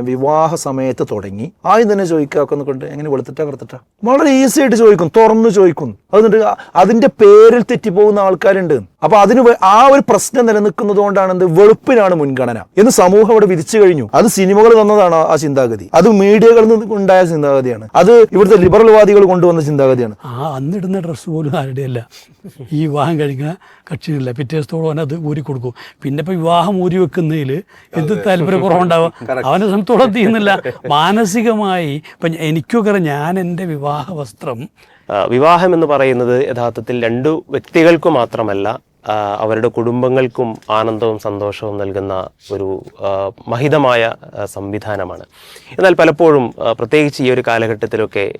വിവാഹ സമയത്ത് തുടങ്ങി. ആദ്യം തന്നെ ചോദിക്കാക്കുന്ന കൊണ്ട് എങ്ങനെ വെളുത്തിട്ടാ കറുത്തിട്ടാ വളരെ ഈസി ആയിട്ട് ചോദിക്കും തുറന്നു ചോദിക്കും. അതുകൊണ്ട് അതിന്റെ പേരിൽ തെറ്റിപ്പോകുന്ന ആൾക്കാരുണ്ട്. അപ്പൊ അതിന് ആ ഒരു പ്രശ്നം നിലനിൽക്കുന്നത് കൊണ്ടാണ് എന്ത്? വെളുപ്പിനാണ് മുൻഗണന. എന്ന് സമൂഹം അവിടെ വിധിച്ചു കഴിഞ്ഞു. അത് സിനിമകൾ തന്നതാണ് ആ ചിന്താഗതി. അത് മീഡിയകളിൽ നിന്ന് ഉണ്ടായ ചിന്താഗതിയാണ്. അത് ഇവിടുത്തെ ലിബറൽവാദികൾ കൊണ്ടുവന്ന ചിന്താഗതിയാണ്. ആ അന്നിടുന്ന ഡ്രസ്സ് പോലും ആരുടെയല്ല. ഈ വിവാഹം കഴിക്കുന്ന കക്ഷികളില്ല. പിറ്റേ ദിവസത്തോളം അവനത് അത് ഊരി കൊടുക്കും പിന്നെ ഇപ്പൊ വിവാഹം ഊരി വെക്കുന്നതിൽ എന്ത് താല്പര്യക്കുറവുണ്ടാവും? അവനെ സംബന്ധിച്ചോളം ചെയ്യുന്നില്ല. മാനസികമായി ഇപ്പം എനിക്കൊക്കെ ഞാൻ എന്റെ വിവാഹ വസ്ത്രം വിവാഹം എന്ന് പറയുന്നത് യഥാർത്ഥത്തിൽ രണ്ടു വ്യക്തികൾക്ക് മാത്രമല്ല അവരുടെ കുടുംബങ്ങൾക്കും ആനന്ദവും സന്തോഷവും നൽകുന്ന ഒരു മഹിതമായ സംവിധാനമാണ്. എന്നാൽ പലപ്പോഴും പ്രത്യേകിച്ച് ഈ ഒരു കാലഘട്ടത്തിലൊക്കെ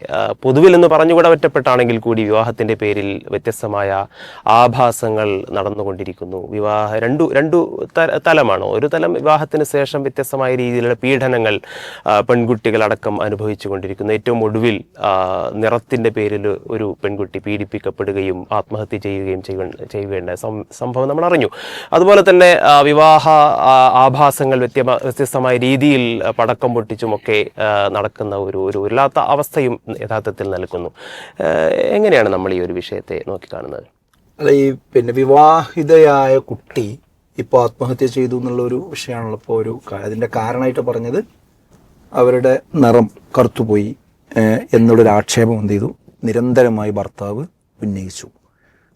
പൊതുവിൽ എന്ന് പറഞ്ഞുകൂടെ ഒറ്റപ്പെട്ടാണെങ്കിൽ കൂടി വിവാഹത്തിന്റെ പേരിൽ വ്യത്യസ്തമായ ആഭാസങ്ങൾ നടന്നുകൊണ്ടിരിക്കുന്നു. വിവാഹ രണ്ടു രണ്ടു തലമാണ്? ഒരു തലം വിവാഹത്തിന് ശേഷം വ്യത്യസ്തമായ രീതിയിലുള്ള പീഡനങ്ങൾ പെൺകുട്ടികളടക്കം അനുഭവിച്ചു കൊണ്ടിരിക്കുന്നു ഏറ്റവും ഒടുവിൽ നിറത്തിന്റെ പേരിൽ ഒരു പെൺകുട്ടി പീഡിപ്പിക്കപ്പെടുകയും ആത്മഹത്യ ചെയ്യുകയും സം- സംഭവം നമ്മൾ അറിഞ്ഞു അതുപോലെ തന്നെ വിവാഹ ആഭാസങ്ങൾ വ്യത്യ വ്യത്യസ്തമായ രീതിയിൽ പടക്കം പൊട്ടിച്ചുമൊക്കെ നടക്കുന്ന ഒരു ഒരു ഇല്ലാത്ത അവസ്ഥയും യഥാർത്ഥത്തിൽ നൽകുന്നു എങ്ങനെയാണ് നമ്മൾ ഈ ഒരു വിഷയത്തെ നോക്കിക്കാണുന്നത്? അല്ല ഈ പിന്നെ വിവാഹിതയായ കുട്ടി ഇപ്പോൾ ആത്മഹത്യ ചെയ്തു എന്നുള്ള ഒരു വിഷയമാണല്ലോ. ഇപ്പോൾ ഒരു അതിന്റെ കാരണമായിട്ട് പറഞ്ഞത് അവരുടെ നിറം കറുത്തുപോയി എന്നുള്ളൊരു ആക്ഷേപം എന്ത് ചെയ്തു? നിരന്തരമായി ഭർത്താവ് ഉന്നയിച്ചു.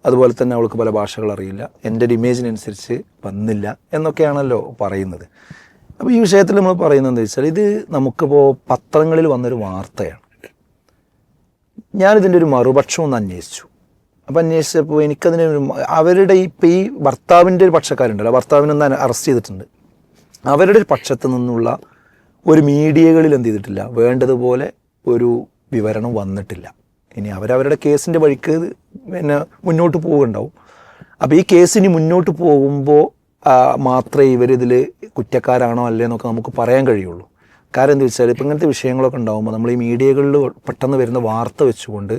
അതുപോലെ തന്നെ അവൾക്ക് പല ഭാഷകൾ അറിയില്ല. എന്റെ ഒരു ഇമേജിനനുസരിച്ച് വന്നില്ല എന്നൊക്കെയാണല്ലോ പറയുന്നത്. അപ്പോൾ ഈ വിഷയത്തിൽ നമ്മൾ പറയുന്നത് എന്താ വെച്ചാൽ ഇത് നമുക്കിപ്പോൾ പത്രങ്ങളിൽ വന്നൊരു വാർത്തയാണ്. ഞാനിതിന്റെ ഒരു മറുപക്ഷം ഒന്ന് അന്വേഷിച്ചു. അപ്പോൾ അന്വേഷിച്ചപ്പോൾ എനിക്കതിന് അവരുടെ ഇപ്പം ഈ ഭർത്താവിന്റെ ഒരു പക്ഷക്കാരുണ്ടല്ലോ. ഭർത്താവിനൊന്ന് അറസ്റ്റ് ചെയ്തിട്ടുണ്ട്. അവരുടെ ഒരു പക്ഷത്ത് നിന്നുള്ള ഒരു മീഡിയകളിൽ എന്ത് ചെയ്തിട്ടില്ല. വേണ്ടതുപോലെ ഒരു വിവരണം വന്നിട്ടില്ല. ഇനി അവരവരുടെ കേസിന്റെ വഴിക്ക് പിന്നെ മുന്നോട്ട് പോകുന്നുണ്ടാവും അപ്പോൾ ഈ കേസ് ഇനി മുന്നോട്ട് പോകുമ്പോൾ മാത്രമേ ഇവരിതിൽ കുറ്റക്കാരാണോ അല്ലേ എന്നൊക്കെ നമുക്ക് പറയാൻ കഴിയുള്ളൂ. കാരണം എന്താ വെച്ചാൽ ഇപ്പം ഇങ്ങനത്തെ വിഷയങ്ങളൊക്കെ ഉണ്ടാകുമ്പോൾ നമ്മൾ ഈ മീഡിയകളിൽ പെട്ടെന്ന് വരുന്ന വാർത്ത വെച്ചുകൊണ്ട്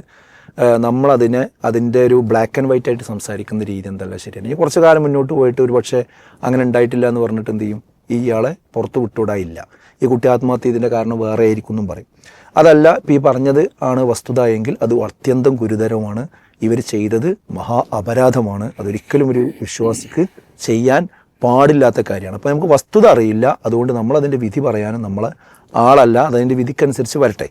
നമ്മളതിനെ അതിന്റെ ഒരു ബ്ലാക്ക് ആൻഡ് വൈറ്റ് ആയിട്ട് സംസാരിക്കുന്ന രീതി എന്തല്ല ശരിയാണ്. ഈ കുറച്ച് കാലം മുന്നോട്ട് പോയിട്ട് ഒരു പക്ഷേ അങ്ങനെ ഉണ്ടായിട്ടില്ല എന്ന് പറഞ്ഞിട്ട് എന്ത് ചെയ്യും? ഇയാളെ പുറത്ത് വിട്ടുവിടായില്ല ഈ കുട്ടി ആത്മഹത്യ ഇതിന്റെ കാരണം വേറെ ആയിരിക്കും എന്നും പറയും. അതല്ല ഇപ്പം ഈ പറഞ്ഞത് ആണ് വസ്തുത എങ്കിൽ അത് അത്യന്തം ഗുരുതരമാണ് ഇവർ ചെയ്തത് മഹാ അപരാധമാണ്. അതൊരിക്കലും ഒരു വിശ്വാസിക്ക് ചെയ്യാൻ പാടില്ലാത്ത കാര്യമാണ്. അപ്പോൾ നമുക്ക് വസ്തുത അറിയില്ല. അതുകൊണ്ട് നമ്മൾ അതിന്റെ വിധി പറയാനും നമ്മൾ ആളല്ല. അതതിന്റെ വിധിക്കനുസരിച്ച് വരട്ടെ.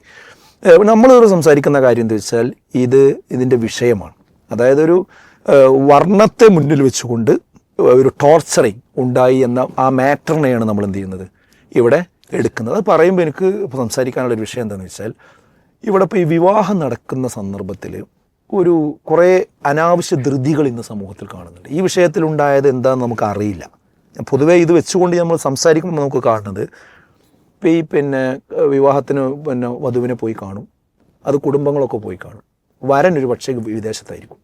നമ്മളിവിടെ സംസാരിക്കുന്ന കാര്യം എന്താ വെച്ചാൽ ഇത് ഇതിന്റെ വിഷയമാണ്. അതായത് ഒരു വർണത്തെ മുന്നിൽ വെച്ചുകൊണ്ട് ഒരു ടോർച്ചറിങ് ഉണ്ടായി എന്ന ആ മാറ്ററിനെയാണ് നമ്മൾ എന്ത് ചെയ്യുന്നത്? ഇവിടെ എടുക്കുന്നത്. അത് പറയുമ്പോൾ എനിക്ക് ഇപ്പോൾ സംസാരിക്കാനുള്ള ഒരു വിഷയം എന്താണെന്ന് വെച്ചാൽ ഇവിടെ ഇപ്പോൾ ഈ വിവാഹം നടക്കുന്ന സന്ദർഭത്തിൽ ഒരു കുറേ അനാവശ്യ ധൃതികൾ ഇന്ന് സമൂഹത്തിൽ കാണുന്നുണ്ട്. ഈ വിഷയത്തിൽ വിഷയത്തിലുണ്ടായത് എന്താണെന്ന് നമുക്ക് അറിയില്ല. പൊതുവേ ഇത് വെച്ചുകൊണ്ട് നമ്മൾ സംസാരിക്കുമ്പോൾ നമുക്ക് കാണുന്നത് ഈ പിന്നെ വിവാഹത്തിന് പിന്നെ വധുവിനെ പോയി കാണും. അത് കുടുംബങ്ങളൊക്കെ പോയി കാണും. വരൻ ഒരു പക്ഷേ വിദേശത്തായിരിക്കും.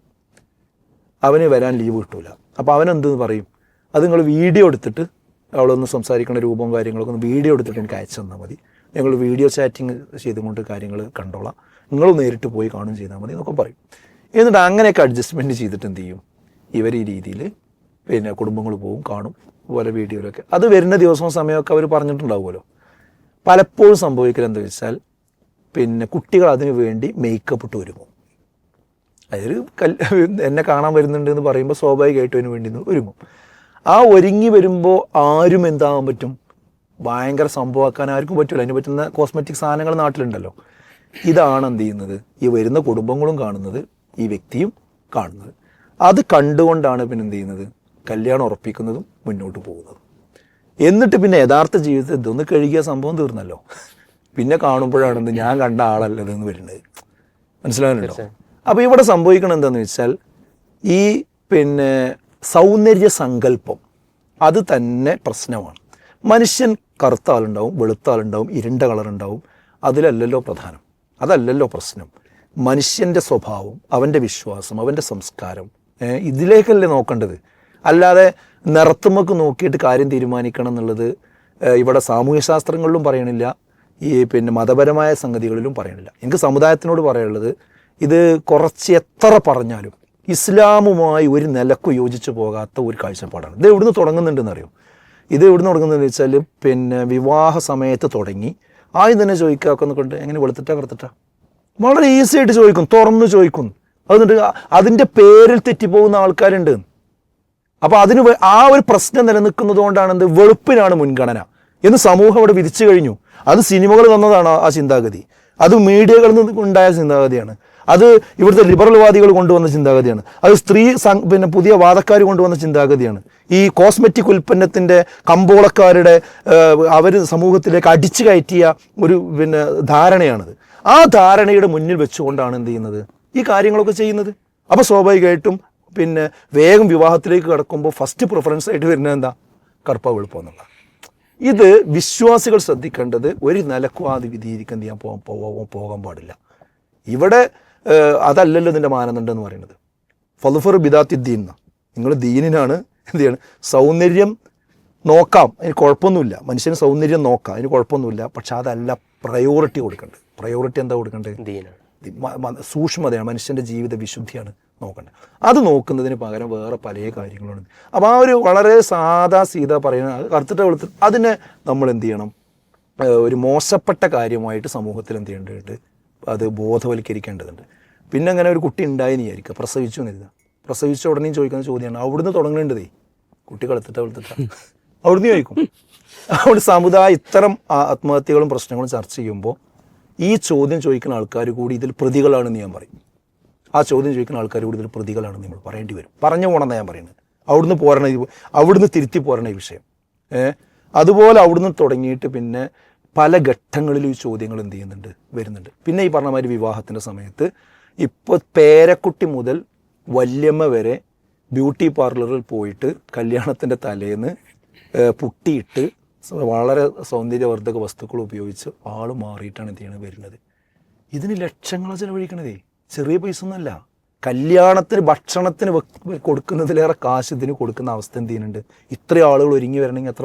അവന് വരാൻ ലീവ് കിട്ടൂല. അപ്പോൾ അവൻ എന്തെന്ന് പറയും? അത് നിങ്ങൾ വീഡിയോ എടുത്തിട്ട് അവളൊന്ന് സംസാരിക്കുന്ന രൂപവും കാര്യങ്ങളൊക്കെ ഒന്ന് വീഡിയോ എടുത്തിട്ട് എനിക്ക് അയച്ചു തന്നാൽ മതി. ഞങ്ങൾ വീഡിയോ ചാറ്റിങ് ചെയ്തുകൊണ്ട് കാര്യങ്ങൾ കണ്ടോളാം. നിങ്ങൾ നേരിട്ട് പോയി കാണും ചെയ്താൽ മതി എന്നൊക്കെ പറയും. എന്നിട്ട് അങ്ങനെയൊക്കെ അഡ്ജസ്റ്റ്മെന്റ് ചെയ്തിട്ട് എന്ത് ചെയ്യും? ഇവർ ഈ രീതിയിൽ പിന്നെ കുടുംബങ്ങൾ പോവും കാണും അതുപോലെ വീഡിയോയിലൊക്കെ. അത് വരുന്ന ദിവസവും സമയമൊക്കെ അവർ പറഞ്ഞിട്ടുണ്ടാവുമല്ലോ. പലപ്പോഴും സംഭവിക്കൽ എന്താ വെച്ചാൽ പിന്നെ കുട്ടികൾ അതിനു വേണ്ടി മേക്കപ്പ് ഇട്ട് ഒരുങ്ങും. അതൊരു കൽ എന്നെ കാണാൻ വരുന്നുണ്ട് എന്ന് പറയുമ്പോൾ സ്വാഭാവികമായിട്ടും അതിന് വേണ്ടി ഒരുങ്ങും. ആ ഒരുങ്ങി വരുമ്പോൾ ആരും എന്താകാൻ പറ്റും? ഭയങ്കര സംഭവമാക്കാൻ ആർക്കും പറ്റില്ല അതിന് പറ്റുന്ന കോസ്മെറ്റിക് സാധനങ്ങൾ നാട്ടിലുണ്ടല്ലോ. ഇതാണ് എന്ത് ചെയ്യുന്നത്? ഈ വരുന്ന കുടുംബങ്ങളും കാണുന്നത് ഈ വ്യക്തിയും കാണുന്നത്. അത് കണ്ടുകൊണ്ടാണ് പിന്നെ എന്ത് ചെയ്യുന്നത്? കല്യാണം ഉറപ്പിക്കുന്നതും മുന്നോട്ട് പോകുന്നതും. എന്നിട്ട് പിന്നെ യഥാർത്ഥ ജീവിതത്തിൽ ഇതൊന്ന് കഴുകിയ സംഭവം തീർന്നല്ലോ. പിന്നെ കാണുമ്പോഴാണ് എന്ത്? ഞാൻ കണ്ട ആളല്ലതെന്ന് വരുന്നത്. മനസ്സിലാകുന്നുണ്ടോ അപ്പോൾ ഇവിടെ സംഭവിക്കണം എന്താണെന്ന് വെച്ചാൽ ഈ പിന്നെ സൗന്ദര്യ സങ്കല്പം അത് തന്നെ പ്രശ്നമാണ്. മനുഷ്യൻ കറുത്ത ആളുണ്ടാവും വെളുത്ത ആളുണ്ടാവും ഇരുണ്ട കളറുണ്ടാവും. അതിലല്ലല്ലോ പ്രധാനം. അതല്ലല്ലോ പ്രശ്നം. മനുഷ്യന്റെ സ്വഭാവം അവന്റെ വിശ്വാസം അവന്റെ സംസ്കാരം ഇതിലേക്കല്ലേ നോക്കേണ്ടത്? അല്ലാതെ നിറത്തുമൊക്കെ നോക്കിയിട്ട് കാര്യം തീരുമാനിക്കണം എന്നുള്ളത് ഇവിടെ സാമൂഹ്യ ശാസ്ത്രങ്ങളിലും പറയണില്ല. ഈ പിന്നെ മതപരമായ സംഗതികളിലും പറയണില്ല. എനിക്ക് സമുദായത്തിനോട് പറയാനുള്ളത് ഇത് കുറച്ച് എത്ര പറഞ്ഞാലും ഇസ്ലാമുമായി ഒരു നിലയ്ക്ക് യോജിച്ചു പോകാത്ത ഒരു കാഴ്ചപ്പാടാണ്. ഇത് എവിടുന്ന് തുടങ്ങുന്നുണ്ടെന്നറിയോ? ഇത് എവിടുന്ന് തുടങ്ങുന്നതെന്ന് വെച്ചാൽ പിന്നെ വിവാഹ സമയത്ത് തുടങ്ങി. ആദ്യം തന്നെ ചോദിക്കാക്കൊന്ന് കൊണ്ട് എങ്ങനെ വെളുത്തിട്ടാ കറുത്തിട്ടാ വളരെ ഈസി ആയിട്ട് ചോദിക്കും തുറന്ന് ചോദിക്കും. അതുകൊണ്ട് അതിന്റെ പേരിൽ തെറ്റിപ്പോകുന്ന ആൾക്കാരുണ്ട്. അപ്പോൾ അതിന് ആ ഒരു പ്രശ്നം നിലനിൽക്കുന്നത് കൊണ്ടാണ് എന്ത്? വെളുപ്പിനാണ് മുൻഗണന. എന്ന് സമൂഹം അവിടെ വിധിച്ചു കഴിഞ്ഞു. അത് സിനിമകൾ തന്നതാണ് ആ ചിന്താഗതി. അത് മീഡിയകളിൽ നിന്ന് ഉണ്ടായ ചിന്താഗതിയാണ്. അത് ഇവിടുത്തെ ലിബറൽവാദികൾ കൊണ്ടുവന്ന ചിന്താഗതിയാണ്. അത് സ്ത്രീ പിന്നെ പുതിയ വാദക്കാർ കൊണ്ടുവന്ന ചിന്താഗതിയാണ്. ഈ കോസ്മെറ്റിക് ഉൽപ്പന്നത്തിന്റെ കമ്പോളക്കാരുടെ അവർ സമൂഹത്തിലേക്ക് അടിച്ചു കയറ്റിയ ഒരു പിന്നെ ധാരണയാണത്. ആ ധാരണയുടെ മുന്നിൽ വെച്ചുകൊണ്ടാണ് എന്ത് ചെയ്യുന്നത്? ഈ കാര്യങ്ങളൊക്കെ ചെയ്യുന്നത്. അപ്പോൾ സ്വാഭാവികമായിട്ടും പിന്നെ വേഗം വിവാഹത്തിലേക്ക് കടക്കുമ്പോൾ ഫസ്റ്റ് പ്രിഫറൻസ് ആയിട്ട് വരുന്നത് എന്താ? കറുപ്പ വെളുപ്പം എന്നുള്ള ഇത് വിശ്വാസികൾ ശ്രദ്ധിക്കേണ്ടത് ഒരു നിലക്കും ആ എന്ത് ചെയ്യാൻ പോകാൻ പോകാൻ പാടില്ല. ഇവിടെ അതല്ലല്ലോ ഇതിന്റെ മാനദണ്ഡം എന്ന് പറയുന്നത്. ഫലുഫർ ബിദാത്തി ദീൻ നിങ്ങൾ ദീനിനാണ് എന്ത് ചെയ്യണം? സൗന്ദര്യം നോക്കാം. അതിന് കുഴപ്പമൊന്നുമില്ല. മനുഷ്യന് സൗന്ദര്യം നോക്കാം. അതിന് കുഴപ്പമൊന്നുമില്ല. പക്ഷെ അതല്ല പ്രയോറിറ്റി കൊടുക്കേണ്ടത് പ്രയോറിറ്റി എന്താ കൊടുക്കേണ്ടത് സൂക്ഷ്മതയാണ്. മനുഷ്യന്റെ ജീവിത വിശുദ്ധിയാണ് നോക്കേണ്ടത് അത് നോക്കുന്നതിന് പകരം വേറെ പല കാര്യങ്ങളുണ്ട്. അപ്പോൾ ആ ഒരു വളരെ സാധാ സീത പറയുന്ന കറുത്തിട്ട് വെളുത്ത് അതിനെ നമ്മൾ എന്ത് ചെയ്യണം? ഒരു മോശപ്പെട്ട കാര്യമായിട്ട് സമൂഹത്തിൽ എന്ത് ചെയ്യേണ്ടതുണ്ട്? അത് ബോധവൽക്കരിക്കേണ്ടതുണ്ട്. പിന്നെ അങ്ങനെ ഒരു കുട്ടി ഉണ്ടായെന്ന് വിചാരിക്കുക. പ്രസവിച്ചു എന്നിരുന്ന പ്രസവിച്ച ഉടനെയും ചോദിക്കുന്ന ചോദ്യമാണ്. അവിടുന്ന് തുടങ്ങേണ്ടതേ കുട്ടി കളുത്തിട്ട വെളുത്തിട്ട. അവിടുന്ന് ചോദിക്കും. അവിടെ സമുദായം ഇത്തരം ആത്മഹത്യകളും പ്രശ്നങ്ങളും ചർച്ച ചെയ്യുമ്പോൾ ഈ ചോദ്യം ചോദിക്കുന്ന ആൾക്കാർ കൂടി ഇതിൽ പ്രതികളാണെന്ന് ഞാൻ പറയും. ആ ചോദ്യം ചോദിക്കുന്ന ആൾക്കാർ കൂടി ഇതിൽ പ്രതികളാണെന്ന് നമ്മൾ പറയേണ്ടി വരും. പറഞ്ഞു പോകണമെന്ന് ഞാൻ പറയുന്നത്. അവിടുന്ന് പോരണ അവിടുന്ന് തിരുത്തി പോരണ ഈ വിഷയം. ഏഹ് അതുപോലെ അവിടുന്ന് തുടങ്ങിയിട്ട് പിന്നെ പല ഘട്ടങ്ങളിലും ഈ ചോദ്യങ്ങൾ എന്ത് ചെയ്യുന്നുണ്ട്? വരുന്നുണ്ട്. പിന്നെ ഈ പറഞ്ഞ മാതിരി വിവാഹത്തിന്റെ സമയത്ത് ഇപ്പോൾ പേരക്കുട്ടി മുതൽ വല്യമ്മ വരെ ബ്യൂട്ടി പാർലറിൽ പോയിട്ട് കല്യാണത്തിന്റെ തലേന്ന് പുട്ടിയിട്ട് വളരെ സൗന്ദര്യവർദ്ധക വസ്തുക്കൾ ഉപയോഗിച്ച് ആൾ മാറിയിട്ടാണ് എന്ത് ചെയ്യുന്നത് വരുന്നത്. ഇതിന് ലക്ഷങ്ങളാണ് ചിലവഴിക്കണതേ. ചെറിയ പൈസ ഒന്നുമല്ല. കല്യാണത്തിന് ഭക്ഷണത്തിന് കൊടുക്കുന്നതിലേറെ കാശ് ഇതിന് കൊടുക്കുന്ന അവസ്ഥ എന്ത് ചെയ്യുന്നുണ്ട്? ഇത്രയും ആളുകൾ ഒരുങ്ങി വരണമെങ്കിൽ എത്ര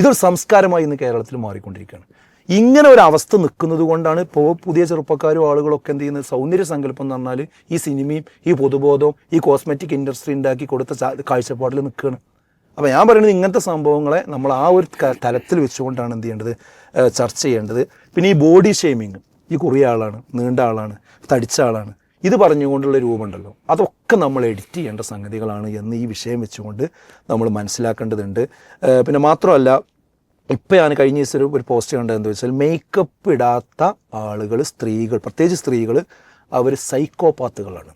ഇതൊരു സംസ്കാരമായി ഇന്ന് കേരളത്തിൽ മാറിക്കൊണ്ടിരിക്കുകയാണ്. ഇങ്ങനെ ഒരു അവസ്ഥ നിൽക്കുന്നത് കൊണ്ടാണ് ഇപ്പോൾ പുതിയ ചെറുപ്പക്കാരും ആളുകളൊക്കെ എന്ത് ചെയ്യുന്നത്? സൗന്ദര്യ സങ്കല്പം എന്ന് പറഞ്ഞാൽ ഈ സിനിമയും ഈ പൊതുബോധവും ഈ കോസ്മെറ്റിക് ഇൻഡസ്ട്രി ഉണ്ടാക്കി കൊടുത്ത കാഴ്ചപ്പാടിൽ നിൽക്കുകയാണ്. അപ്പോൾ ഞാൻ പറയുന്നത് ഇങ്ങനത്തെ സംഭവങ്ങളെ നമ്മൾ ആ ഒരു തലത്തിൽ വെച്ചുകൊണ്ടാണ് എന്ത് ചെയ്യേണ്ടത്? ചർച്ച ചെയ്യേണ്ടത്. പിന്നെ ഈ ബോഡി ഷെയ്മിങ്. ഈ കുറിയ ആളാണ് നീണ്ട ആളാണ് തടിച്ച ആളാണ്. ഇത് പറഞ്ഞുകൊണ്ടുള്ള രൂപമുണ്ടല്ലോ. അതൊക്കെ നമ്മൾ എഡിറ്റ് ചെയ്യേണ്ട സംഗതികളാണ് എന്ന് ഈ വിഷയം വെച്ചുകൊണ്ട് നമ്മൾ മനസ്സിലാക്കേണ്ടതുണ്ട്. പിന്നെ മാത്രമല്ല ഇപ്പം ഞാൻ കഴിഞ്ഞ ദിവസം ഒരു- പോസ്റ്റ് കണ്ടത് എന്താ വെച്ചാൽ മേക്കപ്പ് ഇടാത്ത ആളുകൾ സ്ത്രീകൾ പ്രത്യേകിച്ച് സ്ത്രീകൾ അവർ സൈക്കോപാത്തുകളാണ്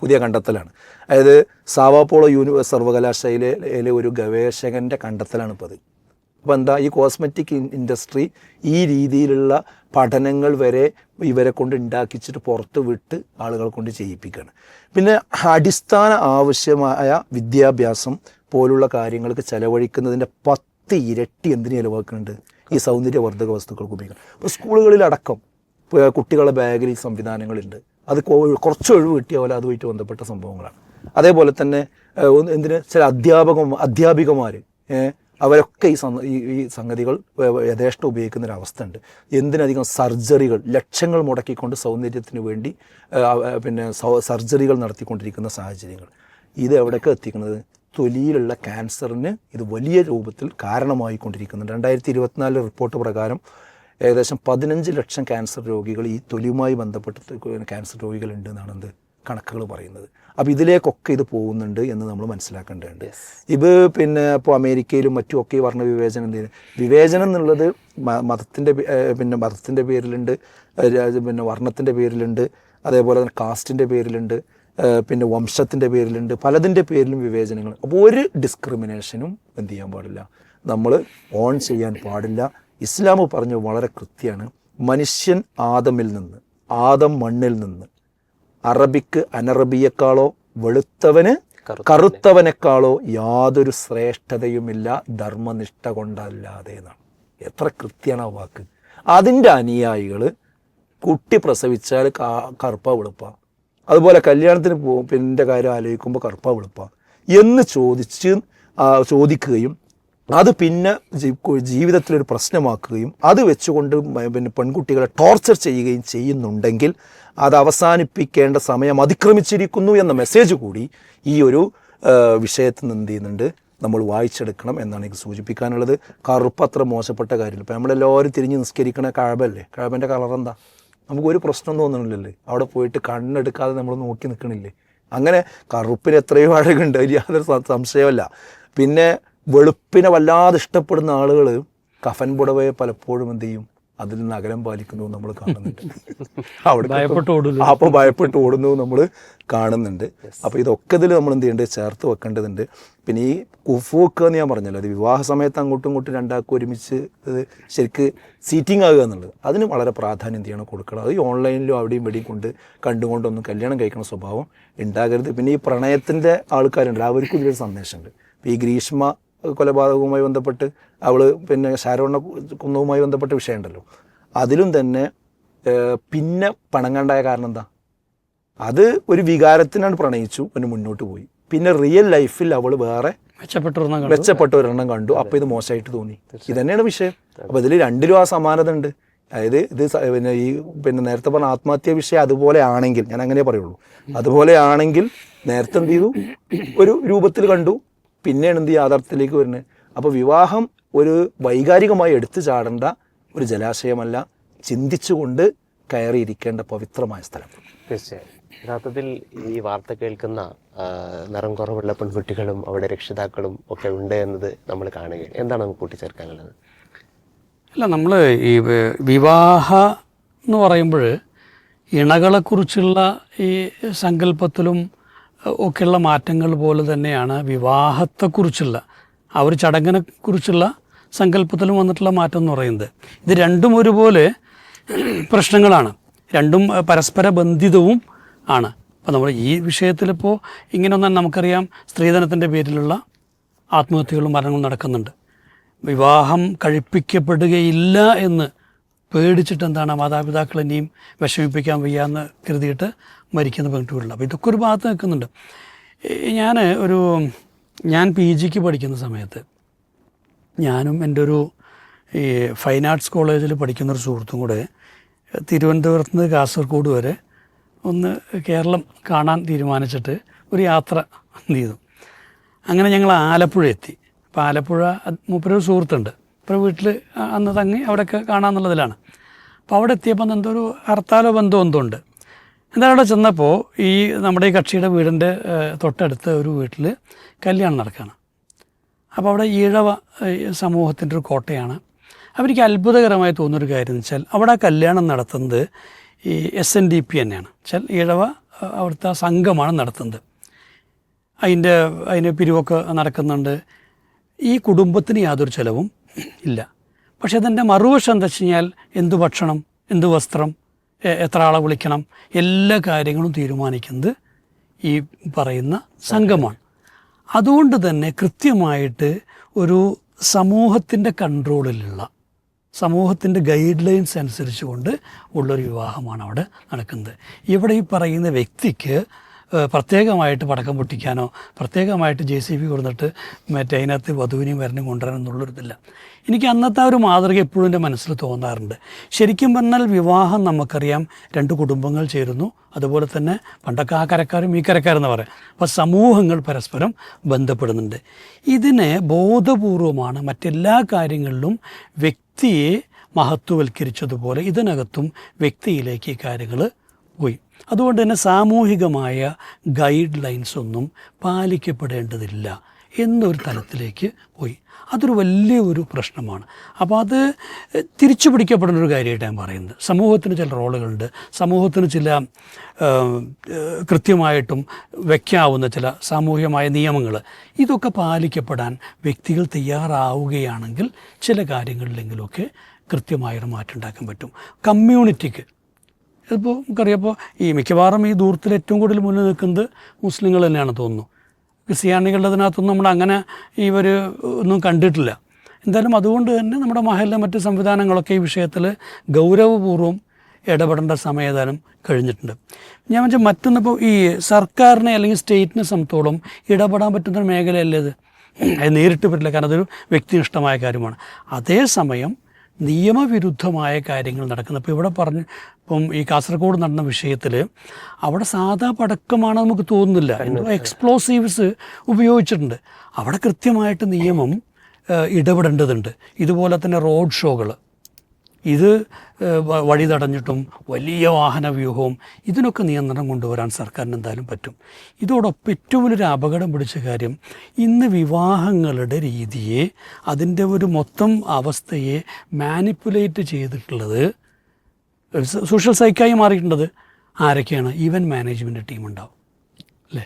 പുതിയ കണ്ടെത്തലാണ്. അതായത് സാവാപ്പോളോ യൂണിവേഴ്സ് സർവകലാശാലയിലെ ഒരു ഗവേഷകന്റെ കണ്ടെത്തലാണ് ഇപ്പോൾ അത് അപ്പോൾ എന്താ ഈ കോസ്മെറ്റിക് ഇൻഡസ്ട്രി ഈ രീതിയിലുള്ള പഠനങ്ങൾ വരെ ഇവരെ കൊണ്ട് ഉണ്ടാക്കിച്ചിട്ട് പുറത്ത് വിട്ട് ആളുകളെ കൊണ്ട് ചെയ്യിപ്പിക്കുകയാണ് പിന്നെ അടിസ്ഥാന ആവശ്യമായ വിദ്യാഭ്യാസം പോലുള്ള കാര്യങ്ങൾക്ക് ചെലവഴിക്കുന്നതിന്റെ പത്ത് ഇരട്ടി എന്തിനു ചിലവാക്കുന്നുണ്ട്? ഈ സൗന്ദര്യവർദ്ധക വസ്തുക്കൾക്ക് ഉപയോഗിക്കണം. അപ്പോൾ സ്കൂളുകളിലടക്കം കുട്ടികളുടെ ബാഗിൽ ഈ സംവിധാനങ്ങളുണ്ട്. അത് കുറച്ച് ഒഴിവ് കിട്ടിയ പോലെ അതുമായിട്ട് ബന്ധപ്പെട്ട സംഭവങ്ങളാണ്. അതേപോലെ തന്നെ എന്തിന്? ചില അധ്യാപകം അധ്യാപികമാർ അവരൊക്കെ ഈ ഈ സംഗതികൾ യഥേഷ്ടം ഉപയോഗിക്കുന്ന ഒരു അവസ്ഥ ഉണ്ട് എന്തിനധികം സർജറികൾ ലക്ഷങ്ങൾ മുടക്കിക്കൊണ്ട് സൗന്ദര്യത്തിന് വേണ്ടി പിന്നെ സർജറികൾ നടത്തിക്കൊണ്ടിരിക്കുന്ന സാഹചര്യങ്ങൾ. ഇത് എവിടെയൊക്കെ എത്തിക്കുന്നത്? തൊലിയിലുള്ള ക്യാൻസറിന് ഇത് വലിയ രൂപത്തിൽ കാരണമായിക്കൊണ്ടിരിക്കുന്നുണ്ട്. രണ്ടായിരത്തി ഇരുപത്തിനാല് റിപ്പോർട്ട് പ്രകാരം ഏകദേശം പതിനഞ്ച് ലക്ഷം ക്യാൻസർ രോഗികൾ ഈ തൊലിയുമായി ബന്ധപ്പെട്ട് ക്യാൻസർ രോഗികളുണ്ട് എന്നാണ് എന്ത് കണക്കുകൾ പറയുന്നത്. അപ്പോൾ ഇതിലേക്കൊക്കെ ഇത് പോകുന്നുണ്ട് എന്ന് നമ്മൾ മനസ്സിലാക്കേണ്ടതുണ്ട്. ഇത് പിന്നെ ഇപ്പോൾ അമേരിക്കയിലും മറ്റും ഒക്കെ പറഞ്ഞ വർണ വിവേചനം എന്ത് വിവേചനം എന്നുള്ളത് മതത്തിന്റെ പിന്നെ മതത്തിന്റെ പേരിലുണ്ട് പിന്നെ വർണത്തിന്റെ പേരിലുണ്ട് അതേപോലെ തന്നെ കാസ്റ്റിന്റെ പേരിലുണ്ട് പിന്നെ വംശത്തിന്റെ പേരിലുണ്ട് പലതിന്റെ പേരിലും വിവേചനങ്ങൾ. അപ്പോൾ ഒരു ഡിസ്ക്രിമിനേഷനും എന്ത് ചെയ്യാൻ പാടില്ല. നമ്മൾ ഓൺ ചെയ്യാൻ പാടില്ല. ഇസ്ലാം പറഞ്ഞു വളരെ കൃത്യമാണ്. മനുഷ്യൻ ആദമിൽ നിന്ന് ആദം മണ്ണിൽ നിന്ന് അറബിക്ക് അനറബിയേക്കാളോ വെളുത്തവന് കറുത്തവനേക്കാളോ യാതൊരു ശ്രേഷ്ഠതയുമില്ല ധർമ്മനിഷ്ഠ കൊണ്ടല്ലാതെ എന്നാണ്. എത്ര കൃത്യമാണ് ആ വാക്ക്. അതിന്റെ അനുയായികൾ കുട്ടി പ്രസവിച്ചാൽ കറുപ്പ വെളുപ്പ. അതുപോലെ കല്യാണത്തിന് പോകും പിന്നെ കാര്യം ആലോചിക്കുമ്പോൾ കറുപ്പ വെളുപ്പ. എന്ന് ചോദിച്ച് ചോദിക്കുകയും അത് പിന്നെ ജീവിതത്തിലൊരു പ്രശ്നമാക്കുകയും അത് വെച്ചുകൊണ്ട് പിന്നെ പെൺകുട്ടികളെ ടോർച്ചർ ചെയ്യുകയും ചെയ്യുന്നുണ്ടെങ്കിൽ അത് അവസാനിപ്പിക്കേണ്ട സമയം അതിക്രമിച്ചിരിക്കുന്നു എന്ന മെസ്സേജ് കൂടി ഈ ഒരു വിഷയത്തിൽ നിന്ന് എന്ത് ചെയ്യുന്നുണ്ട്? നമ്മൾ വായിച്ചെടുക്കണം എന്നാണ് എനിക്ക് സൂചിപ്പിക്കാനുള്ളത്. കറുപ്പ് അത്ര മോശപ്പെട്ട കാര്യമില്ല. ഇപ്പം നമ്മളെല്ലാവരും തിരിഞ്ഞ് നിസ്കരിക്കണ കഴബല്ലേ കഴബന്റെ കളർ എന്താ? നമുക്കൊരു പ്രശ്നം തോന്നണില്ലല്ലേ? അവിടെ പോയിട്ട് കണ്ണെടുക്കാതെ നമ്മൾ നോക്കി നിൽക്കണില്ലേ അങ്ങനെ കറുപ്പിന് എത്രയോ അഴകുണ്ട്. അതിൽ യാതൊരു സംശയമല്ല. പിന്നെ വെളുപ്പിനെ വല്ലാതെ ഇഷ്ടപ്പെടുന്ന ആളുകൾ കഫൻ പുടവയെ പലപ്പോഴും എന്ത് ചെയ്യും? അതിൽ നിന്ന് അകലം പാലിക്കുന്നു നമ്മൾ കാണുന്നുണ്ട്. അവിടെ ഭയപ്പെട്ട് ഓടുന്നു അപ്പോൾ ഭയപ്പെട്ട് ഓടുന്നു നമ്മൾ കാണുന്നുണ്ട്. അപ്പോൾ ഇതൊക്കെ ഇതിൽ നമ്മൾ എന്ത് ചെയ്യേണ്ടത് ചേർത്ത് വെക്കേണ്ടതുണ്ട്. പിന്നെ ഈ കുഫ് എന്ന് ഞാൻ പറഞ്ഞല്ലോ. അത് വിവാഹ സമയത്ത് അങ്ങോട്ടും ഇങ്ങോട്ടും രണ്ടാക്കും ഒരുമിച്ച് ശരിക്ക് സീറ്റിംഗ് ആകുക എന്നുള്ളത്. അതിന് വളരെ പ്രാധാന്യം എന്ത് ചെയ്യണം? കൊടുക്കണം. അത് ഈ ഓൺലൈനിലും അവിടെയും ഇവിടെയും കൊണ്ട് കണ്ടുകൊണ്ടൊന്നും കല്യാണം കഴിക്കുന്ന സ്വഭാവം ഉണ്ടാകരുത്. പിന്നെ ഈ പ്രണയത്തിന്റെ ആൾക്കാരുണ്ട്. അവർക്കും ഇതിലൊരു സന്ദേശമുണ്ട്. ഈ ഗ്രീഷ്മ കൊലപാതകവുമായി ബന്ധപ്പെട്ട് അവൾ പിന്നെ ഷാരോണ കുന്നവുമായി ബന്ധപ്പെട്ട വിഷയമുണ്ടല്ലോ. അതിലും തന്നെ പിന്നെ പണങ്ങണ്ടായ കാരണം എന്താ? അത് ഒരു വികാരത്തിനാണ് പ്രണയിച്ചു പിന്നെ മുന്നോട്ട് പോയി. പിന്നെ റിയൽ ലൈഫിൽ അവൾ വേറെ മെച്ചപ്പെട്ട ഒരെണ്ണം കണ്ടു. അപ്പോൾ ഇത് മോശമായിട്ട് തോന്നി. ഇത് തന്നെയാണ് വിഷയം. അപ്പോൾ ഇതിൽ രണ്ടിലും ആ സമാനത ഉണ്ട് അതായത് ഇത് പിന്നെ ഈ പിന്നെ നേരത്തെ പറഞ്ഞ ആത്മഹത്യ വിഷയം അതുപോലെ ആണെങ്കിൽ ഞാൻ അങ്ങനെ പറയുള്ളൂ. അതുപോലെ ആണെങ്കിൽ നേരത്തെ എന്ത് ചെയ്തു? ഒരു രൂപത്തിൽ കണ്ടു. പിന്നെയാണ് എന്ത് യാഥാർത്ഥ്യത്തിലേക്ക് വരുന്നത്? അപ്പോൾ വിവാഹം ഒരു വൈകാരികമായി എടുത്തു ചാടേണ്ട ഒരു ജലാശയമല്ല. ചിന്തിച്ചുകൊണ്ട് കയറിയിരിക്കേണ്ട പവിത്രമായ സ്ഥലം. തീർച്ചയായും. യഥാർത്ഥത്തിൽ ഈ വാർത്ത കേൾക്കുന്ന നിറം കുറവുള്ള പെൺകുട്ടികളും അവിടെ രക്ഷിതാക്കളും ഒക്കെ ഉണ്ട് എന്നത് നമ്മൾ കാണുകയാണ്. എന്താണ് നമുക്ക് കൂട്ടിച്ചേർക്കാനുള്ളത്? അല്ല നമ്മൾ ഈ വിവാഹ എന്ന് പറയുമ്പോൾ ഇണകളെക്കുറിച്ചുള്ള ഈ സങ്കല്പത്തിലും ഒക്കെയുള്ള മാറ്റങ്ങൾ പോലെ തന്നെയാണ് വിവാഹത്തെക്കുറിച്ചുള്ള ആ ഒരു ചടങ്ങിനെ കുറിച്ചുള്ള സങ്കല്പത്തിലും വന്നിട്ടുള്ള മാറ്റം എന്ന് പറയുന്നത്. ഇത് രണ്ടും ഒരുപോലെ പ്രശ്നങ്ങളാണ്. രണ്ടും പരസ്പര ബന്ധിതവും ആണ്. അപ്പോൾ നമ്മൾ ഈ വിഷയത്തിലിപ്പോൾ ഇങ്ങനെയൊന്നും നമുക്കറിയാം സ്ത്രീധനത്തിന്റെ പേരിലുള്ള ആത്മഹത്യകളും മരണങ്ങളും നടക്കുന്നുണ്ട്. വിവാഹം കഴിപ്പിക്കപ്പെടുകയില്ല എന്ന് പേടിച്ചിട്ട് എന്താണ് മാതാപിതാക്കൾ ഇനിയും വിഷമിപ്പിക്കാൻ വയ്യ എന്ന് കരുതിയിട്ട് മരിക്കുന്ന പെൺകുട്ടികളുണ്ട് അപ്പോൾ ഇതൊക്കെ ഒരു ഭാഗത്ത് നിൽക്കുന്നുണ്ട്. ഞാൻ ഒരു ഞാൻ പി ജിക്ക് പഠിക്കുന്ന സമയത്ത് ഞാനും എന്റെ ഒരു ഈ ഫൈൻ ആർട്സ് കോളേജിൽ പഠിക്കുന്ന ഒരു സുഹൃത്തും കൂടെ തിരുവനന്തപുരത്ത് നിന്ന് കാസർഗോഡ് വരെ ഒന്ന് കേരളം കാണാൻ തീരുമാനിച്ചിട്ട് ഒരു യാത്ര ചെയ്തു. അങ്ങനെ ഞങ്ങൾ ആലപ്പുഴ എത്തി. അപ്പോൾ ആലപ്പുഴ മൂപ്പരൊരു സുഹൃത്തുണ്ട്. ഇപ്പോൾ വീട്ടിൽ അന്ന് തങ്ങി അവിടെയൊക്കെ കാണാമെന്നുള്ളതിലാണ് അപ്പോൾ അവിടെ എത്തിയപ്പോൾ എന്തോ ഒരു ഹർത്താലോ ബന്ധമോ എന്തോ ഉണ്ട്. എന്തായാലും അവിടെ ചെന്നപ്പോൾ ഈ നമ്മുടെ ഈ കക്ഷിയുടെ വീടിന്റെ തൊട്ടടുത്ത് ഒരു വീട്ടിൽ കല്യാണം നടക്കുകയാണ് അപ്പോൾ അവിടെ ഈഴവ സമൂഹത്തിന്റെ ഒരു കോട്ടയാണ്. എനിക്ക് അത്ഭുതകരമായി തോന്നുന്നൊരു കാര്യം എന്ന് വെച്ചാൽ അവിടെ കല്യാണം നടത്തുന്നത് ഈ എസ് എൻ ഡി പി തന്നെയാണ്. വെച്ചാൽ ഈഴവ അവിടുത്തെ സംഘമാണ് നടത്തുന്നത്. അതിന്റെ അതിന് പിരിവൊക്കെ നടക്കുന്നുണ്ട്. ഈ കുടുംബത്തിന് യാതൊരു ചിലവും ഇല്ല. പക്ഷേ അതിന്റെ മറുവശം എന്താ വെച്ച് കഴിഞ്ഞാൽ എന്ത് ഭക്ഷണം എന്തു വസ്ത്രം എത്ര ആളെ വിളിക്കണം എല്ലാ കാര്യങ്ങളും തീരുമാനിക്കുന്നത് ഈ പറയുന്ന സംഘമാണ്. അതുകൊണ്ട് തന്നെ കൃത്യമായിട്ട് ഒരു സമൂഹത്തിന്റെ കൺട്രോളിലുള്ള സമൂഹത്തിന്റെ ഗൈഡ് ലൈൻസ് അനുസരിച്ചുകൊണ്ട് ഉള്ളൊരു വിവാഹമാണ് അവിടെ നടക്കുന്നത്. ഇവിടെ ഈ പറയുന്ന വ്യക്തിക്ക് പ്രത്യേകമായിട്ട് പടക്കം പൊട്ടിക്കാനോ പ്രത്യേകമായിട്ട് ജെ സി ബി കൊടുത്തിട്ട് മറ്റേ അതിനകത്ത് വധുവിനെയും വരനും കൊണ്ടുവരാൻ എന്നുള്ളൊരിതില്ല എനിക്ക് അന്നത്തെ ഒരു മാതൃക എപ്പോഴും എന്റെ മനസ്സിൽ തോന്നാറുണ്ട്. ശരിക്കും പറഞ്ഞാൽ വിവാഹം നമുക്കറിയാം രണ്ട് കുടുംബങ്ങൾ ചേരുന്നു. അതുപോലെ തന്നെ പണ്ടൊക്കെ ആ കരക്കാരും ഈ കരക്കാരെന്ന് പറയാം. അപ്പോൾ സമൂഹങ്ങൾ പരസ്പരം ബന്ധപ്പെടുന്നുണ്ട്. ഇതിനെ ബോധപൂർവമാണ് മറ്റെല്ലാ കാര്യങ്ങളിലും വ്യക്തിയെ മഹത്വവൽക്കരിച്ചതുപോലെ ഇതിനകത്തും വ്യക്തിയിലേക്ക് ഈ കാര്യങ്ങൾ പോയി. അതുകൊണ്ട് തന്നെ സാമൂഹികമായ ഗൈഡ് ലൈൻസ് ഒന്നും പാലിക്കപ്പെടേണ്ടതില്ല എന്നൊരു തലത്തിലേക്ക് പോയി. അതൊരു വലിയ ഒരു പ്രശ്നമാണ്. അപ്പോൾ അത് തിരിച്ചു പിടിക്കപ്പെടുന്ന ഒരു കാര്യമായിട്ട് ഞാൻ പറയുന്നത്. സമൂഹത്തിന് ചില റോളുകളുണ്ട്. സമൂഹത്തിന് ചില കൃത്യമായിട്ടും വയ്ക്കാവുന്ന ചില സാമൂഹികമായ നിയമങ്ങൾ. ഇതൊക്കെ പാലിക്കപ്പെടാൻ വ്യക്തികൾ തയ്യാറാവുകയാണെങ്കിൽ ചില കാര്യങ്ങളിലെങ്കിലുമൊക്കെ കൃത്യമായൊരു മാറ്റം ഉണ്ടാക്കാൻ പറ്റും. കമ്മ്യൂണിറ്റിക്ക് ഇതിപ്പോൾ നമുക്കറിയാം ഈ മിക്കവാറും ഈ ദൂരത്തിൽ ഏറ്റവും കൂടുതൽ മുന്നിൽ നിൽക്കുന്നത് മുസ്ലിങ്ങൾ തന്നെയാണ് തോന്നുന്നു. ക്രിസ്ത്യാനികളുടെതിനകത്തൊന്നും നമ്മൾ അങ്ങനെ ഇവർ ഒന്നും കണ്ടിട്ടില്ല. എന്തായാലും അതുകൊണ്ട് തന്നെ നമ്മുടെ മഹലിലെ മറ്റ് സംവിധാനങ്ങളൊക്കെ ഈ വിഷയത്തിൽ ഗൗരവപൂർവം ഇടപെടേണ്ട സമയം കഴിഞ്ഞിട്ടുണ്ട്. ഞാൻ വെച്ചാൽ മറ്റൊന്നിപ്പോൾ ഈ സർക്കാരിനെ അല്ലെങ്കിൽ സ്റ്റേറ്റിനെ സംബന്ധിച്ചോളം ഇടപെടാൻ പറ്റുന്ന മേഖലയല്ലേ അത് നേരിട്ട് പറ്റില്ല. കാരണം അതൊരു വ്യക്തിനിഷ്ഠമായ കാര്യമാണ്. അതേസമയം നിയമവിരുദ്ധമായ കാര്യങ്ങൾ നടക്കുന്നത്. ഇപ്പോൾ ഇവിടെ പറഞ്ഞ് ഇപ്പം ഈ കാസർഗോഡ് നടന്ന വിഷയത്തിൽ അവിടെ സാധാ പടക്കമാണ് നമുക്ക് തോന്നുന്നില്ല. എന്തോ എക്സ്പ്ലോസീവ്സ് ഉപയോഗിച്ചിട്ടുണ്ട്. അവിടെ കൃത്യമായിട്ട് നിയമം ഇടപെടേണ്ടതുണ്ട്. ഇതുപോലെ തന്നെ റോഡ് ഷോകൾ ഇത് വഴി തടഞ്ഞിട്ടും വലിയ വാഹന വ്യൂഹവും ഇതിനൊക്കെ നിയന്ത്രണം കൊണ്ടുവരാൻ സർക്കാരിന് എന്തായാലും പറ്റും. ഇതോടൊപ്പം ഏറ്റവും വലിയൊരു അപകടം പിടിച്ച കാര്യം ഇന്ന് വിവാഹങ്ങളുടെ രീതിയെ അതിന്റെ ഒരു മൊത്തം അവസ്ഥയെ മാനിപ്പുലേറ്റ് ചെയ്തിട്ടുള്ളത് സോഷ്യൽ സൈക്കായി മാറിയിട്ടുള്ളത് ആരൊക്കെയാണ്? ഈവന്റ് മാനേജ്മെന്റ് ടീം ഉണ്ടാവും അല്ലേ?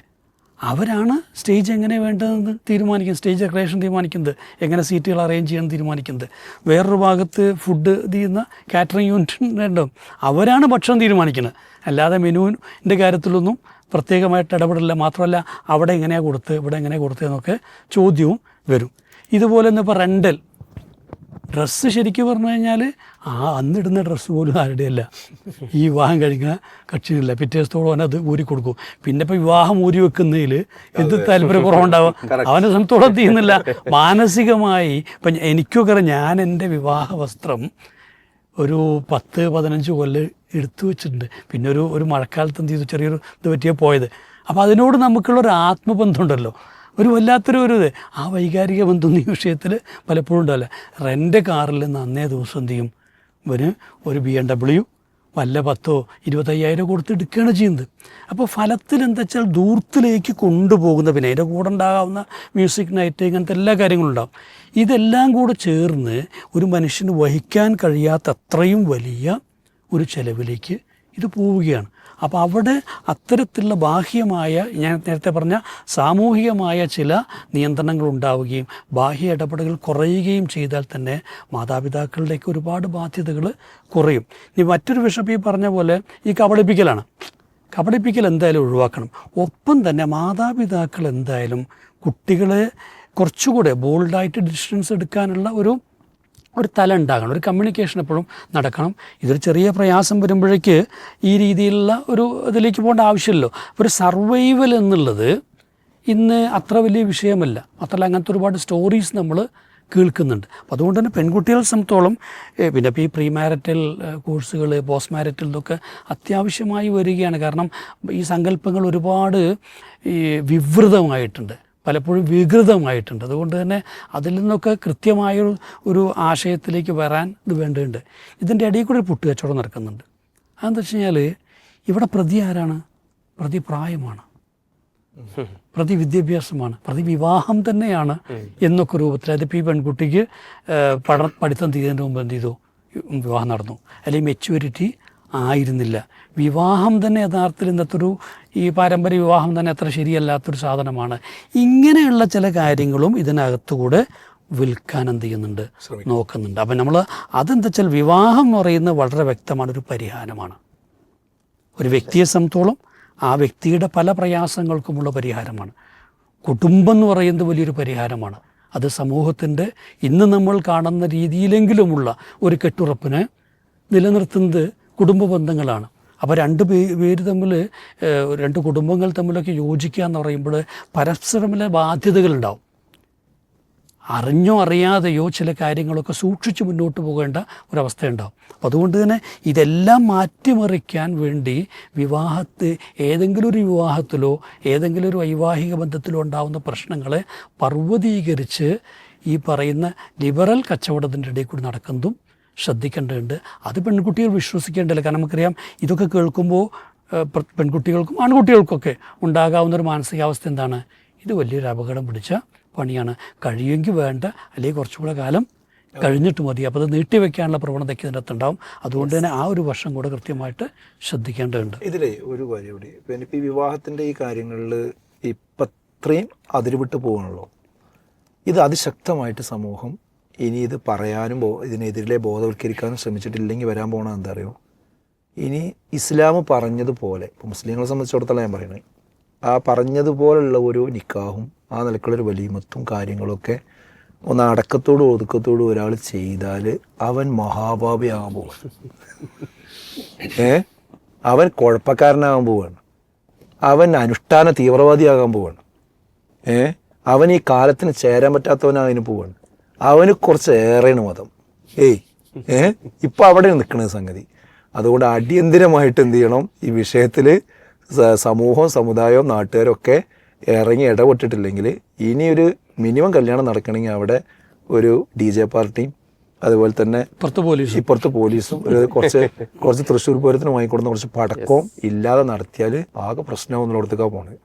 അവരാണ് സ്റ്റേജ് എങ്ങനെ വേണ്ടതെന്ന് തീരുമാനിക്കുന്നത്? സ്റ്റേജ് ഡെക്കറേഷൻ തീരുമാനിക്കുന്നത്. എങ്ങനെ സീറ്റുകൾ അറേഞ്ച് ചെയ്യണം തീരുമാനിക്കുന്നത്? വേറൊരു ഭാഗത്ത് ഫുഡ് ചെയ്യുന്ന കാറ്ററിംഗ് യൂണിറ്റ് ഉണ്ടാവും അവരാണ് ഭക്ഷണം തീരുമാനിക്കുന്നത്. അല്ലാതെ മെനുവിന്റെ കാര്യത്തിലൊന്നും പ്രത്യേകമായിട്ട് ഇടപെടില്ല. മാത്രമല്ല അവിടെ എങ്ങനെയാണ് കൊടുത്ത് ഇവിടെ എങ്ങനെയാണ് കൊടുത്തതെന്നൊക്കെ ചോദ്യവും വരും. ഇതുപോലെ തന്നെ ഇപ്പോൾ റെന്റൽ ഡ്രസ്സ് ശരിക്കും പറഞ്ഞു കഴിഞ്ഞാൽ ആ അന്നിടുന്ന ഡ്രസ്സ് പോലും ആരുടെയല്ല. ഈ വിവാഹം കഴിക്കുന്ന കക്ഷിയിലല്ല പിറ്റേ ദിവസത്തോളം അവനത് ഊരി കൊടുക്കും. പിന്നെ ഇപ്പോൾ വിവാഹം ഊരി വെക്കുന്നതിൽ എന്ത് താല്പര്യക്കുറവുണ്ടാവും? അവനെ സംബന്ധിച്ചോളം ചെയ്യുന്നില്ല. മാനസികമായി ഇപ്പം എനിക്കൊക്കെ ഞാൻ എന്റെ വിവാഹ വസ്ത്രം ഒരു പത്ത് പതിനഞ്ച് കൊല്ലം എടുത്തു വെച്ചിട്ടുണ്ട്. പിന്നെ ഒരു ഒരു മഴക്കാലത്ത് എന്ത് ചെയ്തു? ചെറിയൊരു ഇത് പറ്റിയാൽ പോയത്. അപ്പോൾ അതിനോട് നമുക്കുള്ള ഒരു ആത്മബന്ധമുണ്ടല്ലോ. ഒരു വല്ലാത്തൊരു ഒരു ഇത്. ആ വൈകാരിക ബന്ധം ഈ വിഷയത്തിൽ പലപ്പോഴും ഉണ്ടാവില്ല. റെന്റ് കാറിൽ നിന്ന് അന്നേ ദിവസം എന്ത് ചെയ്യും? ഇവന് ഒരു ബി എം ഡബ്ല്യു വല്ല പത്തോ ഇരുപത്തയ്യായിരം കൊടുത്ത് എടുക്കുകയാണ് ചെയ്യുന്നത്. അപ്പോൾ ഫലത്തിൽ എന്താ വെച്ചാൽ ദൂരത്തിലേക്ക് കൊണ്ടുപോകുന്ന പിന്നെ അതിന്റെ കൂടെ ഉണ്ടാകാവുന്ന മ്യൂസിക് നൈറ്റ് ഇങ്ങനത്തെ എല്ലാ കാര്യങ്ങളും ഉണ്ടാവും. ഇതെല്ലാം കൂടെ ചേർന്ന് ഒരു മനുഷ്യന് വഹിക്കാൻ കഴിയാത്ത അത്രയും വലിയ ഒരു ചെലവിലേക്ക് ഇത് പോവുകയാണ്. അപ്പോൾ അവിടെ അത്തരത്തിലുള്ള ബാഹ്യമായ ഞാൻ നേരത്തെ പറഞ്ഞ സാമൂഹികമായ ചില നിയന്ത്രണങ്ങൾ ഉണ്ടാവുകയും ബാഹ്യ ഇടപെടലുകൾ കുറയുകയും ചെയ്താൽ തന്നെ മാതാപിതാക്കളുടെയൊക്കെ ഒരുപാട് ബാധ്യതകൾ കുറയും. ഇനി മറ്റൊരു വിഷപ്പ് ഈ പറഞ്ഞ പോലെ ഈ കബളിപ്പിക്കലാണ്. കബളിപ്പിക്കൽ എന്തായാലും ഒഴിവാക്കണം. ഒപ്പം തന്നെ മാതാപിതാക്കൾ എന്തായാലും കുട്ടികളെ കുറച്ചുകൂടെ ബോൾഡായിട്ട് ഡിസ്റ്റൻസ് എടുക്കാനുള്ള ഒരു ഒരു തല ഉണ്ടാകണം ഒരു കമ്മ്യൂണിക്കേഷൻ എപ്പോഴും നടക്കണം. ഇതൊരു ചെറിയ പ്രയാസം വരുമ്പോഴേക്ക് ഈ രീതിയിലുള്ള ഒരു ഇതിലേക്ക് പോകേണ്ട ആവശ്യമില്ലല്ലോ. ഒരു സർവൈവൽ എന്നുള്ളത് ഇന്ന് അത്ര വലിയ വിഷയമല്ല. മാത്രമല്ല അങ്ങനത്തെ ഒരുപാട് സ്റ്റോറീസ് നമ്മൾ കേൾക്കുന്നുണ്ട്. അപ്പോൾ അതുകൊണ്ട് തന്നെ പെൺകുട്ടികളെ സംബന്ധിച്ചോളം പിന്നെ ഇപ്പോൾ ഈ പ്രീ മാരിറ്റൽ കോഴ്സുകൾ പോസ്റ്റ് മാരിറ്റൽ ഇതൊക്കെ അത്യാവശ്യമായി വരികയാണ്. കാരണം ഈ സങ്കല്പങ്ങൾ ഒരുപാട് ഈ വിവൃതമായിട്ടുണ്ട്. പലപ്പോഴും വികൃതമായിട്ടുണ്ട്. അതുകൊണ്ട് തന്നെ അതിൽ നിന്നൊക്കെ കൃത്യമായ ഒരു ആശയത്തിലേക്ക് വരാൻ ഇത് വേണ്ടതുണ്ട്. ഇതിന്റെ ഇടയിൽ കൂടി ഒരു പുട്ടുകച്ചവടം നടക്കുന്നുണ്ട്. അതെന്താ വെച്ച് കഴിഞ്ഞാൽ ഇവിടെ പ്രതി ആരാണ്? പ്രതി പ്രായമാണ്. പ്രതി വിദ്യാഭ്യാസമാണ്. പ്രതി വിവാഹം തന്നെയാണ് എന്നൊക്കെ രൂപത്തിൽ. അതിപ്പോൾ ഈ പെൺകുട്ടിക്ക് പഠന പഠിത്തം തീരുന്നതിന് മുമ്പ് എന്ത് ചെയ്തു? വിവാഹം നടന്നു. അല്ലെങ്കിൽ മെച്യൂരിറ്റി ആയിരുന്നില്ല. വിവാഹം തന്നെ യഥാർത്ഥത്തിൽ ഇന്നത്തെ ഒരു ഈ പാരമ്പര്യ വിവാഹം തന്നെ അത്ര ശരിയല്ലാത്തൊരു സാധനമാണ്. ഇങ്ങനെയുള്ള ചില കാര്യങ്ങളും ഇതിനകത്തുകൂടെ വിൽക്കാൻ എന്ത് ചെയ്യുന്നുണ്ട് നോക്കുന്നുണ്ട്. അപ്പം നമ്മൾ അതെന്താ വെച്ചാൽ വിവാഹം എന്ന് പറയുന്നത് വളരെ വ്യക്തമാണ് ഒരു പരിഹാരമാണ്. ഒരു വ്യക്തിയെ സംബന്ധിച്ചോളം ആ വ്യക്തിയുടെ പല പ്രയാസങ്ങൾക്കുമുള്ള പരിഹാരമാണ്. കുടുംബം എന്ന് പറയുന്നത് വലിയൊരു പരിഹാരമാണ്. അത് സമൂഹത്തിന്റെ ഇന്ന് നമ്മൾ കാണുന്ന രീതിയിലെങ്കിലുമുള്ള ഒരു കെട്ടുറപ്പിനെ നിലനിർത്തുന്നത് കുടുംബ ബന്ധങ്ങളാണ്. അപ്പോൾ രണ്ട് പേര് തമ്മിൽ രണ്ട് കുടുംബങ്ങൾ തമ്മിലൊക്കെ യോജിക്കുക എന്ന് പറയുമ്പോൾ പരസ്പരമുള്ള ബാധ്യതകളുണ്ടാവും. അറിഞ്ഞോ അറിയാതെയോ ചില കാര്യങ്ങളൊക്കെ സൂക്ഷിച്ച് മുന്നോട്ട് പോകേണ്ട ഒരവസ്ഥയുണ്ടാവും. അപ്പം അതുകൊണ്ട് തന്നെ ഇതെല്ലാം മാറ്റിമറിക്കാൻ വേണ്ടി വിവാഹത്തെ ഏതെങ്കിലും ഒരു വിവാഹത്തിലോ ഏതെങ്കിലും ഒരു വൈവാഹിക ബന്ധത്തിലോ ഉണ്ടാകുന്ന പ്രശ്നങ്ങളെ പർവതീകരിച്ച് ഈ പറയുന്ന ലിബറൽ കച്ചവടത്തിന്റെ ഇടയിൽ കൂടി നടക്കുന്നതും ശ്രദ്ധിക്കേണ്ടതുണ്ട്. അത് പെൺകുട്ടികൾ വിശ്വസിക്കേണ്ടതില്ല. കാരണം നമുക്കറിയാം ഇതൊക്കെ കേൾക്കുമ്പോൾ പെൺകുട്ടികൾക്കും ആൺകുട്ടികൾക്കൊക്കെ ഉണ്ടാകാവുന്ന ഒരു മാനസികാവസ്ഥ എന്താണ്? ഇത് വലിയൊരു അപകടം പിടിച്ച പണിയാണ്. കഴിയുമെങ്കിൽ വേണ്ട അല്ലെങ്കിൽ കുറച്ചുകൂടെ കാലം കഴിഞ്ഞിട്ട് മതി. അപ്പോൾ അത് നീട്ടിവെക്കാനുള്ള പ്രവണതയ്ക്ക് ഇതിന്റെ അകത്തുണ്ടാവും അതുകൊണ്ട് തന്നെ ആ ഒരു വർഷം കൂടെ കൃത്യമായിട്ട് ശ്രദ്ധിക്കേണ്ടതുണ്ട്. ഇതിലേ ഒരു കാര്യം കൂടി. പിന്നെ ഇപ്പം ഈ വിവാഹത്തിന്റെ ഈ കാര്യങ്ങളിൽ ഇപ്പം അത്രയും അതിരുവിട്ട് പോകണല്ലോ. ഇത് അതിശക്തമായിട്ട് സമൂഹം ഇനി ഇത് പറയാനും ഇതിനെതിരെ ബോധവൽക്കരിക്കാനും ശ്രമിച്ചിട്ടില്ലെങ്കിൽ വരാൻ പോകണത് എന്താ അറിയോ? ഇനി ഇസ്ലാം പറഞ്ഞതുപോലെ ഇപ്പോൾ മുസ്ലിങ്ങളെ സംബന്ധിച്ചിടത്തോളം ഞാൻ പറയുന്നത് ആ പറഞ്ഞതുപോലുള്ള ഒരു നിക്കാഹും ആ നിലക്കുള്ളൊരു വലിയമത്തും കാര്യങ്ങളൊക്കെ ഒന്ന് അടക്കത്തോടും ഒതുക്കത്തോടും ഒരാൾ ചെയ്താൽ അവൻ മഹാഭാവിയാകാൻ പോവാണ്. ഏ? അവൻ കുഴപ്പക്കാരനാകാൻ പോവാണ്. അവൻ അനുഷ്ഠാന തീവ്രവാദിയാകാൻ പോവാണ്. ഏ? അവൻ ഈ കാലത്തിന് ചേരാൻ പറ്റാത്തവനാകാൻ പോവാണ്. അവന് കുറച്ച് ഏറെയാണ് മതം. ഏയ് ഏ? ഇപ്പം അവിടെ നിൽക്കുന്ന സംഗതി. അതുകൊണ്ട് അടിയന്തിരമായിട്ട് എന്ത് ചെയ്യണം? ഈ വിഷയത്തിൽ സമൂഹവും സമുദായവും നാട്ടുകാരും ഒക്കെ ഇറങ്ങി ഇടപെട്ടിട്ടില്ലെങ്കിൽ ഇനിയൊരു മിനിമം കല്യാണം നടക്കണമെങ്കിൽ അവിടെ ഒരു ഡി ജെ പാർട്ടിയും അതുപോലെ തന്നെ പുറത്ത് പോലീസ്. ഇപ്പുറത്ത് പോലീസും കുറച്ച് കുറച്ച് തൃശ്ശൂർ പൂരത്തിന് വാങ്ങിക്കൊടുന്ന കുറച്ച് പടക്കവും ഇല്ലാതെ നടത്തിയാൽ ആകെ പ്രശ്നമാവുന്നിടത്തേക്കാണ് പോണത്.